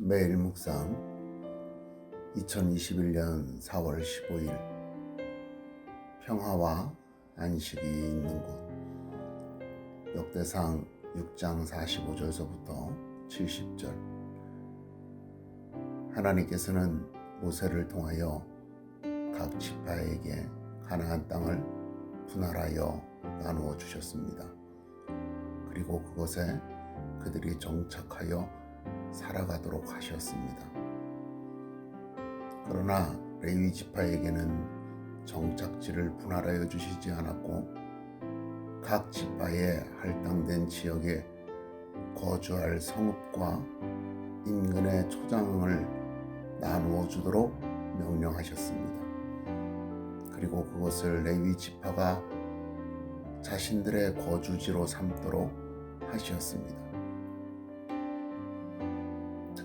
매일 묵상. 2021년 4월 15일. 평화와 안식이 있는 곳. 역대상 6장 45절서부터 70절. 하나님께서는 모세를 통하여 각 지파에게 가나안 땅을 분할하여 나누어 주셨습니다. 그리고 그곳에 그들이 정착하여 살아가도록 하셨습니다. 그러나 레위 지파에게는 정착지를 분할하여 주시지 않았고 각 지파에 할당된 지역에 거주할 성읍과 인근의 초장을 나누어 주도록 명령하셨습니다. 그리고 그것을 레위 지파가 자신들의 거주지로 삼도록 하셨습니다.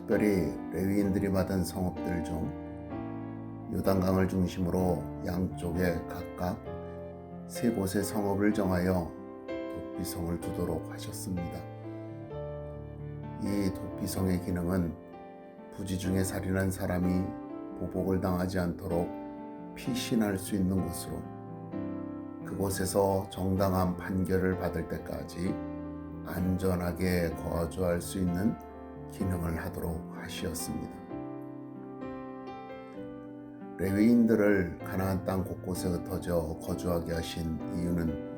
특별히 레위인들이 받은 성읍들 중 요단강을 중심으로 양쪽에 각각 세 곳의 성읍을 정하여 도피성을 두도록 하셨습니다. 이 도피성의 기능은 부지 중에 살인한 사람이 보복을 당하지 않도록 피신할 수 있는 곳으로 그곳에서 정당한 판결을 받을 때까지 안전하게 거주할 수 있는 기능을 하도록 하시었습니다. 레위인들을 가나안 땅 곳곳에 흩어져 거주하게 하신 이유는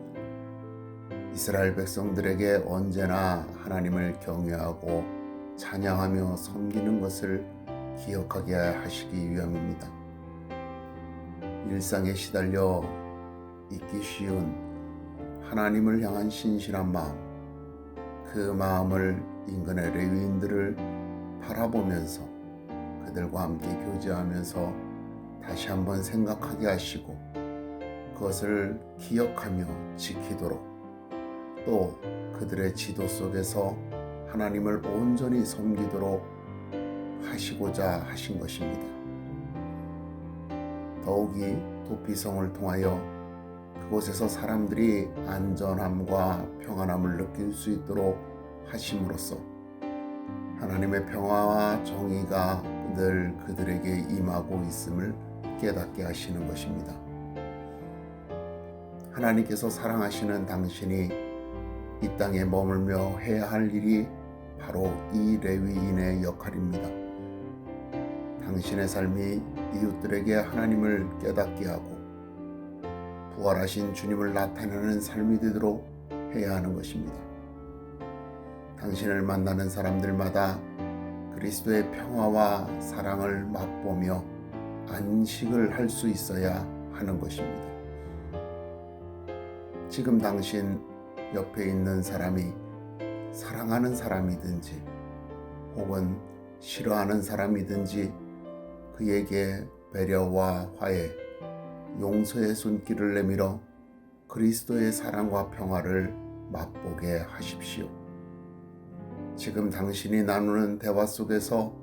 이스라엘 백성들에게 언제나 하나님을 경외하고 찬양하며 섬기는 것을 기억하게 하시기 위함입니다. 일상에 시달려 있기 쉬운 하나님을 향한 신실한 마음, 그 마음을 인근의 레위인들을 바라보면서 그들과 함께 교제하면서 다시 한번 생각하게 하시고 그것을 기억하며 지키도록 또 그들의 지도 속에서 하나님을 온전히 섬기도록 하시고자 하신 것입니다. 더욱이 도피성을 통하여 그곳에서 사람들이 안전함과 평안함을 느낄 수 있도록 하심으로써 하나님의 평화와 정의가 늘 그들에게 임하고 있음을 깨닫게 하시는 것입니다. 하나님께서 사랑하시는 당신이 이 땅에 머물며 해야 할 일이 바로 이 레위인의 역할입니다. 당신의 삶이 이웃들에게 하나님을 깨닫게 하고 부활하신 주님을 나타내는 삶이 되도록 해야 하는 것입니다. 당신을 만나는 사람들마다 그리스도의 평화와 사랑을 맛보며 안식을 할 수 있어야 하는 것입니다. 지금 당신 옆에 있는 사람이 사랑하는 사람이든지 혹은 싫어하는 사람이든지 그에게 배려와 화해, 용서의 손길을 내밀어 그리스도의 사랑과 평화를 맛보게 하십시오. 지금 당신이 나누는 대화 속에서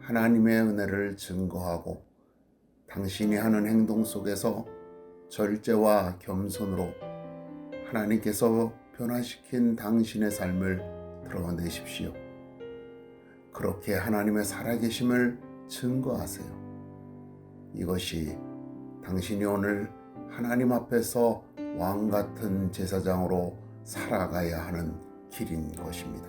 하나님의 은혜를 증거하고 당신이 하는 행동 속에서 절제와 겸손으로 하나님께서 변화시킨 당신의 삶을 드러내십시오. 그렇게 하나님의 살아계심을 증거하세요. 이것이 당신이 오늘 하나님 앞에서 왕 같은 제사장으로 살아가야 하는 길인 것입니다.